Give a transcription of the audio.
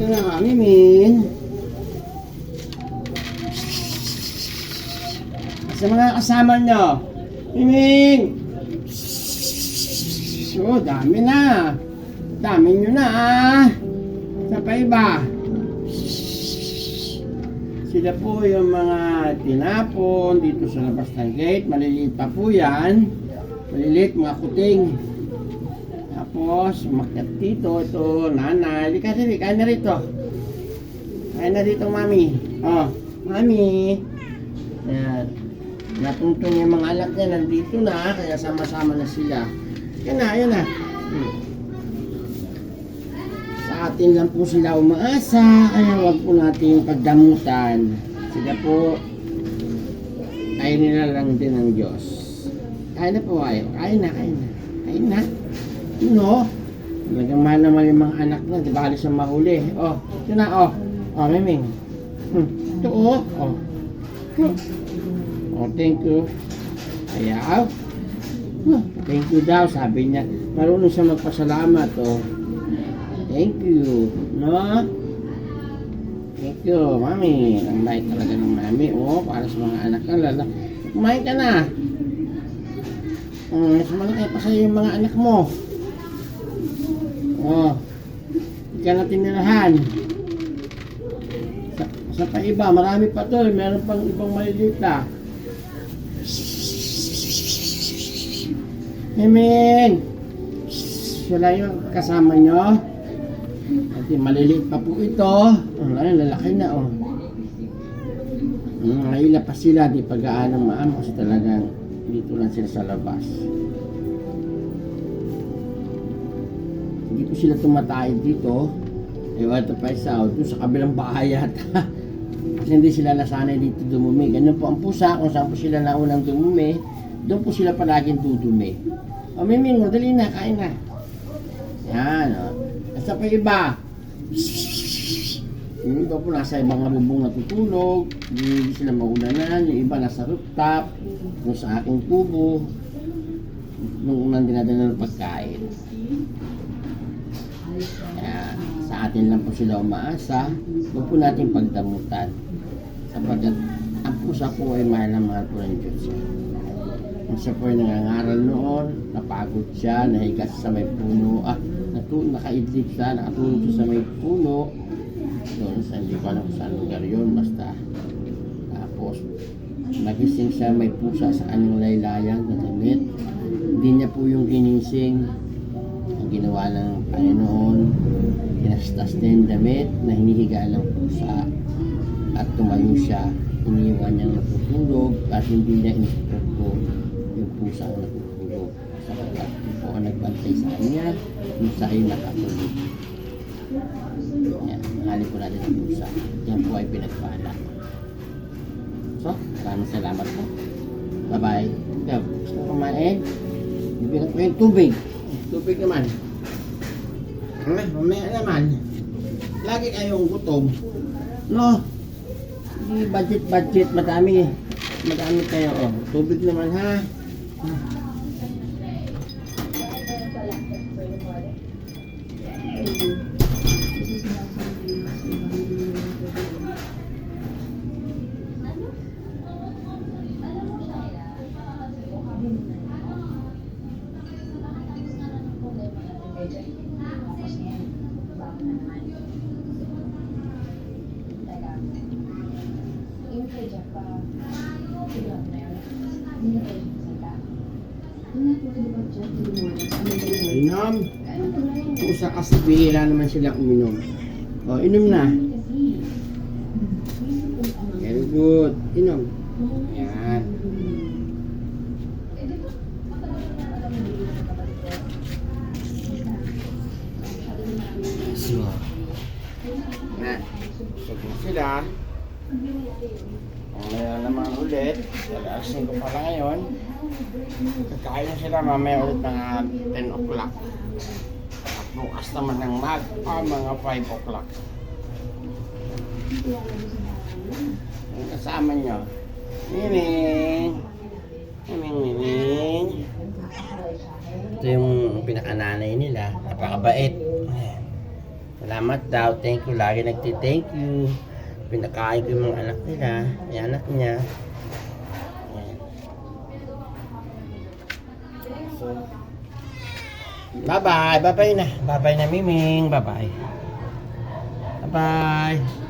Ito na kami, Min. Sa mga kasama nyo. Miming! Oh, dami na. Dami nyo na ah. Sa pa. Sila po yung mga tinapon dito sa labas ng gate. Maliliit pa po yan. Maliliit mga kuting. Tapos, umakyat dito. Ito, nanay. Di kasi, kain na rito. Kain na rito, mami. Oh, mami. Ayan. Natuntun yung mga anak niya nandito na, kaya sama-sama na sila. Yan na, yan na. Hmm. Sa atin lang po sila umaasa, kaya wag po natin pagdamutan. Sila po, ay nila lang din ng Diyos. Kain na po kayo. Kain na, kain na. Kain na. No? Talagang mahal naman yung mga anak na. Di ba alis ang mahuli? Oh, ito na, oh. Oh, Miming. Hmm. Ito, oh. Oh. Hmm. Oh, thank you. Ayaw. Huh, Thank you daw, sabi niya. Marunong siya magpasalamat, oh. Thank you. No? Thank you, mami. Ang bait talaga ng mami, oh. Para sa mga anak ng lala. Kumain ka na. Hmm, mas malaki pa sa'yo yung mga anak mo. Oh. Hindi ka na tinirahan. Sa, sa pa marami pa to. Meron pang ibang maliliit na. Mimin! Sila yung kasama nyo. Yung maliliit pa po ito. Ang laki, lalaki na oh. Ngayon pa sila, di pag-aan ng maam kasi talagang dito lang sila sa labas. Hindi po sila tumatay dito. Eh, ito pa isa, oh, doon sa kabilang bahay yata. Kasi hindi sila nasanay dito dumumi. Ganun po ang pusa, kung saan po sila naunang dumumi, doon po sila palaging dudumi. O, Miming, madali na, kain na. Yan, o. Basta pa iba. Yung iba po nasa ibang bubong natutulog, hindi sila maunanan, yung iba nasa rooftop, yung sa aking kubo, nung unang dinadala ng pagkain. Kaya sa atin lang po sila umaasa, huwag po natin pagdamutan. Sapagkat ang pusa po ay mahal na mahal po ng Diyos. Kung siya po ay nangangaral noon, napagod siya, nahiga siya sa may puno, ah, natu nakaidlip siya, nakatulog sa may puno, doon sa hindi ko alam saan lugar yun, basta. Tapos, nagising siya, may pusa sa kanyang laylayan na damit. Hindi niya po yung ginising, ang ginawa ng Panginoon, kinastas niya yung damit na hinihiga ng pusa at tumayo siya, iniwan niyang natutulog at hindi niya instructo yung pusa ang natutulog. Sapagkat yung po ang nagbantay sa kanya, yung ay nakatulog. Mahali po natin ang pusa. Yan po ay pinagpala. So, maraming salamat po. Bye-bye. Ikaw, gusto mo kumain? Bibigyan ko yung tubig. Tubig naman. Ah, mamaya naman. Lagi kayong gutom. No? Hindi budget-budget. Madami. Madami kayo. Oh. Tubig naman ha. Inom. Pusa kasi bihira naman sila uminom. O, inom na. Very good. Inom. Yan. So, na. So, sila, kung mayroon naman ulit, alas 5 pa lang ngayon, kakain sila mamaya ulit mga 10 o'clock. At bukas naman ng mag, ah, mga 5 o'clock. Yung kasama nyo, Miming, Miming, Miming, Ito yung pinakananay nila. Napakabait. Salamat daw. Thank you. Lagi nagti-thank you. Pinakain ko yung mga anak nila. Yung anak niya. Bye-bye. Bye-bye na. Bye-bye na, Miming. Bye-bye. Bye-bye.